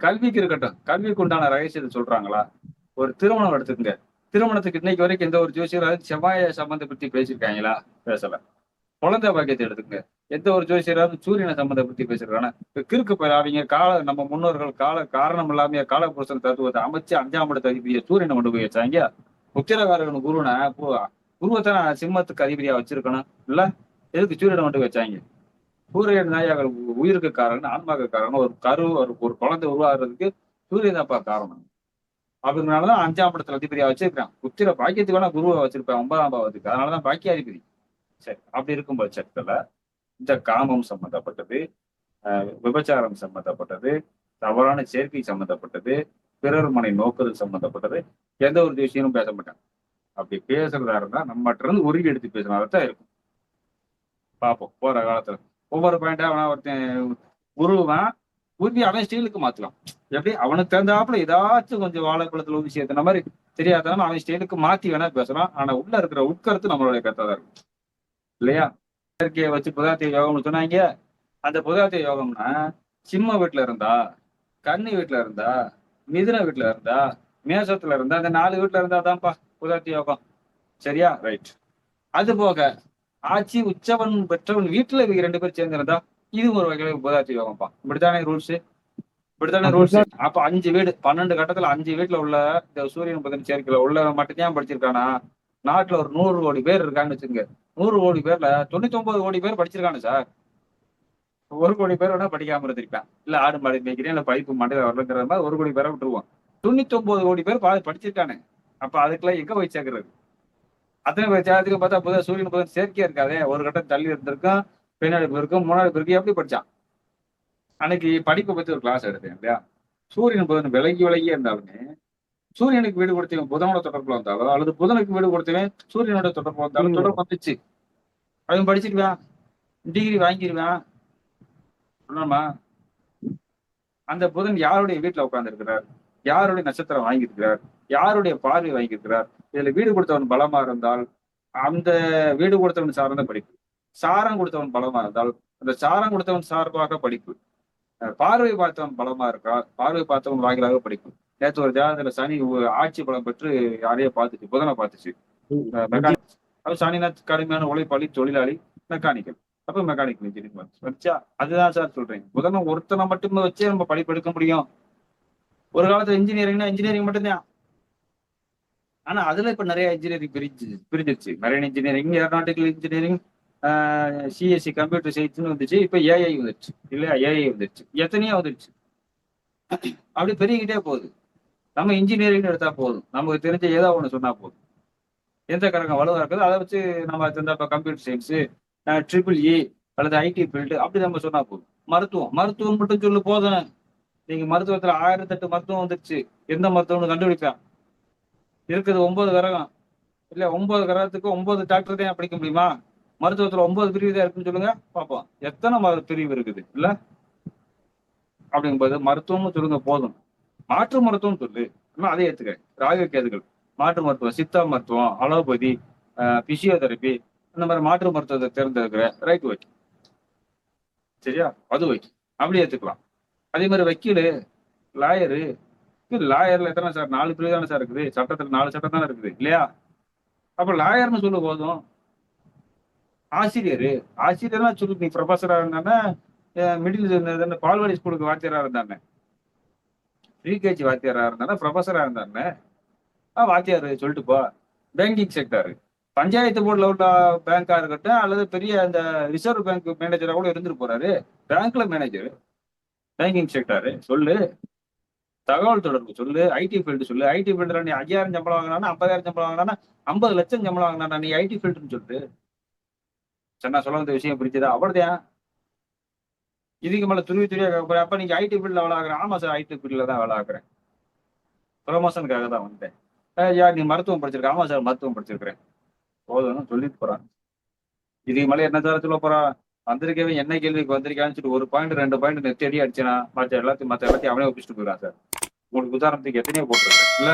கல்விக்கு இருக்கட்டும் கல்விக்கு உண்டான ரகசியத்தை சொல்றாங்களா? ஒரு திருமணம் எடுத்துக்கங்க. திருமணத்துக்கு இன்னைக்கு வரைக்கும் எந்த ஒரு ஜோசியராவது செவ்வாய சம்பந்தப்படுத்தி பேசியிருக்காங்களா? பேசல. குழந்தை பாக்கியத்தை எடுத்துக்கங்க. எந்த ஒரு ஜோசியராவது சூரியனை சம்பந்தப்படுத்தி பத்தி இப்ப கிறுக்கு பயிர் அவங்க கால நம்ம முன்னோர்கள் கால காரணம் இல்லாம காலபுருஷன் தத்துவத்தை அமைச்சு அஞ்சாம் இடத்த அதிபதியை சூரியனை கொண்டு போய் வச்சாங்க. உத்திரகாரகன் குருனை குருவத்தை நான் சிம்மத்துக்கு அதிபதியா வச்சிருக்கணும். இல்ல எதுக்கு சூரியனை கொண்டு வச்சாங்க? சூரியன் நாயாக உயிருக்கு காரணம் ஆன்மாக்கு காரணம். ஒரு கரு ஒரு ஒரு குழந்தை உருவாகிறதுக்கு சூரியன் காரணம். அப்படினாலதான் அஞ்சாம் இடத்துல அதிபதியா வச்சிருக்கான் உத்திர பாக்கியத்துக்கு வேணா குருவை வச்சிருப்பேன் ஒன்பதாம் பாவத்துக்கு அதனாலதான் பாக்கியாதிபதி. சரி அப்படி இருக்கும் பட்சத்துல இந்த காமம் சம்பந்தப்பட்டது விபச்சாரம் சம்பந்தப்பட்டது தவறான சேர்க்கை சம்பந்தப்பட்டது பிறர் மனை நோக்குதல் சம்பந்தப்பட்டது எந்த ஒரு விஷயமும் பேச மாட்டாங்க அப்படி பேசுறதா இருந்தா நம்மகிட்ட இருந்து உருகி எடுத்து பேசினால்தான் இருக்கும். பார்ப்போம் போற காலத்துல. ஒவ்வொரு பாயிண்டா அவனா ஒருத்தன் உருவான் உருவி அவன் ஸ்டைலுக்கு மாத்தலாம். எப்படி? அவனுக்கு தகுந்தாப்புல ஏதாச்சும் கொஞ்சம் வாழைப்பழத்துல ஊசி ஏத்துன மாதிரி தெரியாதனால அவன் ஸ்டைலுக்கு மாத்தி வேணா பேசலாம். ஆனா உள்ள இருக்கிற உட்கருத்து நம்மளுடைய கருத்தா தான் இருக்கும். இல்லையா? இயற்கையை வச்சு புதாத்திய யோகம்னு சொன்னாங்க. அந்த புதாத்திய யோகம்னா சிம்ம வீட்டுல இருந்தா கன்னி வீட்டுல இருந்தா மிதுன வீட்டுல இருந்தா மேசத்துல இருந்தா அந்த நாலு வீட்டுல இருந்தா தான்ப்பா புதாத்திய யோகம். சரியா? ரைட் அது போக ஆட்சி உச்சவன் பெற்றவன் வீட்டுல இவங்க ரெண்டு பேரும் சேர்ந்து இருந்தா இது ஒரு வகையில புதாத்திய யோகம்ப்பா. இப்படித்தானே ரூல்ஸ் இப்படித்தானே ரூல்ஸ் அப்ப அஞ்சு வீடு பன்னெண்டு கட்டத்துல அஞ்சு வீட்டுல உள்ள இந்த சூரியன் புதன் சேர்க்கையில உள்ள மட்டும்தான் படிச்சிருக்கானா? நாட்டுல ஒரு நூறு கோடி பேர் இருக்கான்னு வச்சுங்க நூறு கோடி பேர்ல தொண்ணூத்தி ஒன்பது கோடி பேர் படிச்சிருக்கானு சார் ஒரு கோடி பேர் வேணா படிக்காம இருந்திருப்பேன் இல்ல ஆடு மாடு மேய்க்கிறேன் இல்ல பைப்பு மண்டையில வரலங்கிற மாதிரி ஒரு கோடி பேரை விட்டுருவோம். தொண்ணூத்தி ஒன்பது கோடி பேர் படிச்சிருக்கானு. அப்ப அதுக்கெல்லாம் எங்க போய் சேர்க்கறது? அத்தனை பேர் சேர்த்துக்கு பார்த்தா புதன் சூரியன் புதன் சேர்க்கையா இருக்காதே ஒரு கட்டம் தள்ளி இருந்திருக்கும் பின்னாடி இருக்கும் முன்னாடி இருக்கு எப்படி படிச்சான்? அன்னைக்கு படிப்பை பத்தி ஒரு கிளாஸ் எடுத்தேன் இல்லையா? சூரியன் புதன் விலகி விலகி இருந்தாலுமே சூரியனுக்கு வீடு கொடுத்தவன் புதனோட தொடர்புல வந்தாலும் அல்லது புதனுக்கு வீடு கொடுத்தவன் சூரியனோட தொடர்பு வந்தாலும் தொடர்பு வந்துச்சு. அவன் படிச்சிருவான் டிகிரி வாங்கிடுவான் சொல்லணுமா அந்த புதன் யாருடைய வீட்டுல உட்கார்ந்து இருக்கிறார் யாருடைய நட்சத்திரம் வாங்கியிருக்கிறார்? யாருடைய பார்வை வாங்கியிருக்கிறார்? இதுல வீடு கொடுத்தவன் பலமா இருந்தால் அந்த வீடு கொடுத்தவன் சார்ந்த படிப்பு. சாரம் கொடுத்தவன் பலமா இருந்தால் அந்த சாரம் கொடுத்தவன் சார்பாக படிப்பு. பார்வை பார்த்தவன் பலமா இருக்கா? பார்வை பார்த்தவன் வாயிலாக படிப்பு. நேற்று ஒரு ஜாதகத்துல சனி ஆட்சி பலம் பெற்று யாரையோ பார்த்துச்சு புதனை பார்த்துச்சு. மெக்கானிக் அப்ப சனினா கடுமையான உழைப்பாளி தொழிலாளி மெக்கானிக்கல். அப்ப மெக்கானிக்கல் இன்ஜினியரிங் வச்சா அதுதான் சார் சொல்றேன். புதனை ஒருத்தனை மட்டுமே வச்சே நம்ம படிப்பு எடுக்க முடியும். ஒரு காலத்துல இன்ஜினியரிங்னா இன்ஜினியரிங் மட்டும்தான். ஆனா அதுல இப்ப நிறைய இன்ஜினியரிங் பிரிஞ்சு பிரிஞ்சிருச்சு. Marine engineering aeronautical engineering CSE computer சயின்ஸ்னு வந்துச்சு. இப்ப ஏஐ வந்துருச்சு. இல்லையா? ஏஐ வந்துருச்சு. எத்தனையோ வந்துருச்சு. அப்படி பெருகிட்டே போகுது. நம்ம இன்ஜினியரிங் எடுத்தா போதும். நமக்கு தெரிஞ்ச ஏதோ ஒண்ணு சொன்னா போதும். எந்த கரகம் வலுவாக இருக்குதோ அதை வச்சு நம்ம இப்போ கம்ப்யூட்டர் சயின்ஸ் ட்ரிபிள் இ அல்லது ஐடி ஃபீல்டு அப்படி நம்ம சொன்னா போதும். மருத்துவம். மருத்துவம் மட்டும் சொல்லு போதும். நீங்க மருத்துவத்துல ஆயிரத்தெட்டு மருத்துவம் வந்துருச்சு. எந்த மருத்துவம்னு கண்டுபிடிப்பேன் இருக்குது ஒன்பது கிரகம். இல்ல ஒன்பது கிரகத்துக்கு ஒன்பது டாக்டர் தான் படிக்க முடியுமா? மருத்துவத்துல ஒன்பது பிரிவு தான் இருக்குன்னு சொல்லுங்க. பார்ப்போம். எத்தனை பிரிவு இருக்குது? இல்ல? அப்படிங்கும்போது மருத்துவம்னு சொல்லுங்க போதும். மாற்று மருத்துவம் சொல்லு. நான் அதை ஏத்துக்கிறேன் ராக கேதுகள். மாற்று மருத்துவம். சித்தா மருத்துவம் அலோபதி பிசியோதெரபி இந்த மாதிரி மாற்று மருத்துவத்தை தேர்ந்தெடுக்கிற. ரைட் வை சரியா? அது வை அப்படி ஏத்துக்கலாம் அதே மாதிரி வக்கீலு லாயரு. லாயர்ல எத்தனை சார்? நாலு பிரிவு தானே சார் இருக்குது. சட்டத்துல நாலு சட்டம் தானே இருக்குது. இல்லையா? அப்ப லாயர்னு சொல்ல போதும். ஆசிரியர். ஆசிரியர்னா சொல்லு. நீ ப்ரொஃபஸரா இருந்தானே மிடில் பால்வாடி ஸ்கூலுக்கு வாத்தியாரா இருந்தானே. ப்ரீகேஜி வாத்தியாரா இருந்தானே ப்ரொஃபஸரா இருந்தானே. ஆ வாத்தியார் சொல்லிட்டு போ. பேங்கிங் செக்டர் பஞ்சாயத்து போர்டில் உள்ள பேங்காக இருக்கட்டும் அல்லது பெரிய அந்த ரிசர்வ் பேங்க் மேனேஜரா கூட இருந்துட்டு போறாரு. பேங்க்ல மேனேஜர் பேங்கிங் செக்டாரு சொல்லு. தகவல் தொடர்பு சொல்லு ஐடி ஃபீல்டு சொல்லு. ஐடி ஃபீல்டுல நீ ஐயாயிரம் சம்பளம் வாங்கினா ஐம்பதாயிரம் சம்பளம் வாங்கினா ஐம்பது லட்சம் சம்பளம் வாங்கினா நீ ஐடி ஃபீல்டுன்னு சொல்லு. சரி நான் சொல்ல வந்த விஷயம் பிடிச்சதா அவ்வளோதான் இதுக்கு மேலே துருவி துருவியாக கேட்க போறேன். அப்ப நீங்க ஐடி ஃபீல்டில் வேலை ஆகுறேன். ஆமா சார் ஐடி ஃபீல்டில் தான் வேலை ஆகுறேன். ப்ரொமோஷனுக்காக தான் வந்தேன். யார் நீ மருத்துவம் படிச்சிருக்க. ஆமா சார் மருத்துவம் படிச்சிருக்கிறேன். போதும்னு சொல்லிட்டு போகிறான் இதுக்கு மேலே என்ன சார் சொல்ல போகிறான் வந்திருக்கவே என்ன கேள்விக்கு வந்திருக்கான்னு சொல்லிட்டு ஒரு பாயிண்ட் ரெண்டு பாயிண்ட் நெத்தடி அடிச்சுனா மற்ற எல்லாத்தையும் மற்ற எல்லாத்தையும் அவனே ஒப்பிச்சுட்டு போயிடான் சார். உங்களுக்கு உதாரணத்துக்கு எத்தனையோ போட்டிருக்கேன். இல்ல